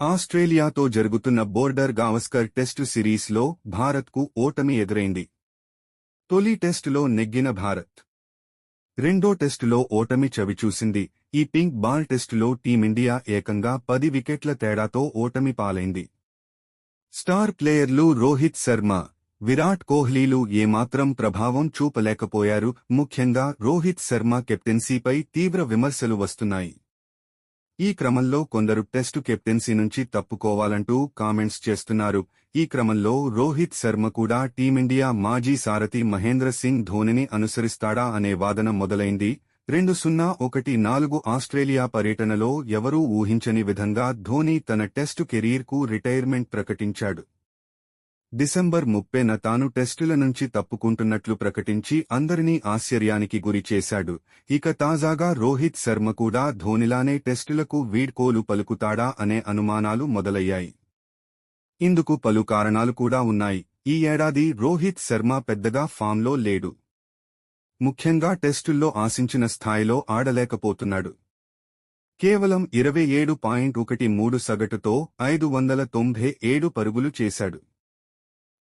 ఆస్ట్రేలియాతో జరుగుతున్న border Gavaskar test సిరీస్లో భారత్కు ఓటమి ఎదురైంది. తొలి టెస్టులో నెగ్గిన భారత్. రెండో టెస్టులో ఓటమి చవిచూసింది. ఈ పింక్ బాల్ టెస్టులో టీమిండియా ఏకంగా పది వికెట్ల తేడాతో ఓటమి పాలైంది. స్టార్ ప్లేయర్లు రోహిత్ శర్మ విరాట్ కోహ్లీలు ఏమాత్రం ప్రభావం చూపలేకపోయారు. ముఖ్యంగా రోహిత్ శర్మ కెప్టెన్సీపై తీవ్ర విమర్శలు వస్తున్నాయి. ఈ క్రమంలో కొందరు టెస్టు కెప్టెన్సీ నుంచి తప్పుకోవాలంటూ కామెంట్స్ చేస్తున్నారు. ఈ క్రమంలో రోహిత్ శర్మ కూడా టీమిండియా మాజీ సారథి మహేంద్ర సింగ్ ధోనిని అనుసరిస్తాడా అనే వాదన మొదలైంది. రెండు సున్నా ఒకటి నాలుగు ఆస్ట్రేలియా పర్యటనలో ఎవరూ ఊహించని విధంగా ధోని తన టెస్టు కెరీర్కు రిటైర్మెంట్ ప్రకటించాడు. డిసెంబర్ ముప్పెన తాను టెస్టుల నుంచి తప్పుకుంటున్నట్లు ప్రకటించి అందరినీ ఆశ్చర్యానికి గురిచేశాడు ఇక తాజాగా రోహిత్ శర్మ కూడా ధోనిలానే టెస్టులకు వీడ్కోలు పలుకుతాడా అనే అనుమానాలు మొదలయ్యాయి. ఇందుకు పలు కారణాలు కూడా ఉన్నాయి. ఈ ఏడాది రోహిత్ శర్మ పెద్దగా ఫామ్లో లేడు. ముఖ్యంగా టెస్టుల్లో ఆశించిన స్థాయిలో ఆడలేకపోతున్నాడు. కేవలం ఇరవై ఏడు పాయింట్ ఒకటి మూడు సగటుతో ఐదు వందల తొంభై ఏడు పరుగులు చేశాడు.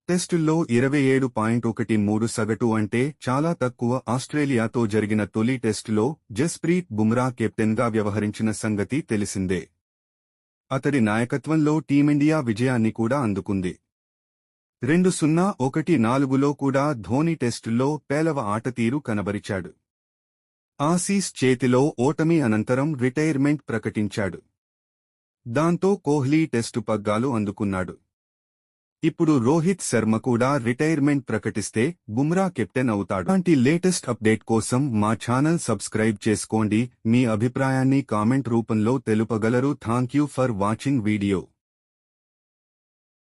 టెస్టుల్లో ఇరవై ఏడు పాయింట్ ఒకటి మూడు సగటు అంటే చాలా తక్కువ. ఆస్ట్రేలియాతో జరిగిన తొలి టెస్టులో జస్ప్రీత్ బుమ్రా కెప్టెన్గా వ్యవహరించిన సంగతి తెలిసిందే. అతడి నాయకత్వంలో టీమిండియా విజయాన్ని కూడా అందుకుంది. రెండు సున్నా ఒకటి నాలుగులో కూడా ధోని టెస్టుల్లో పేలవ ఆటతీరు కనబరిచాడు. ఆసీస్ చేతిలో ఓటమి అనంతరం రిటైర్మెంట్ ప్రకటించాడు. దాంతో కోహ్లీ టెస్టు పగ్గాలు అందుకున్నాడు. ఇప్పుడు రోహిత్ శర్మ కూడా రిటైర్మెంట్ ప్రకటిస్తే బుమ్రా కెప్టెన్ అవుతాడు. అలాంటి లేటెస్ట్ అప్డేట్ కోసం మా ఛానల్ సబ్స్క్రైబ్ చేసుకోండి. మీ అభిప్రాయాన్ని కామెంట్ రూపంలో తెలుపగలరు. Thank you for watching video.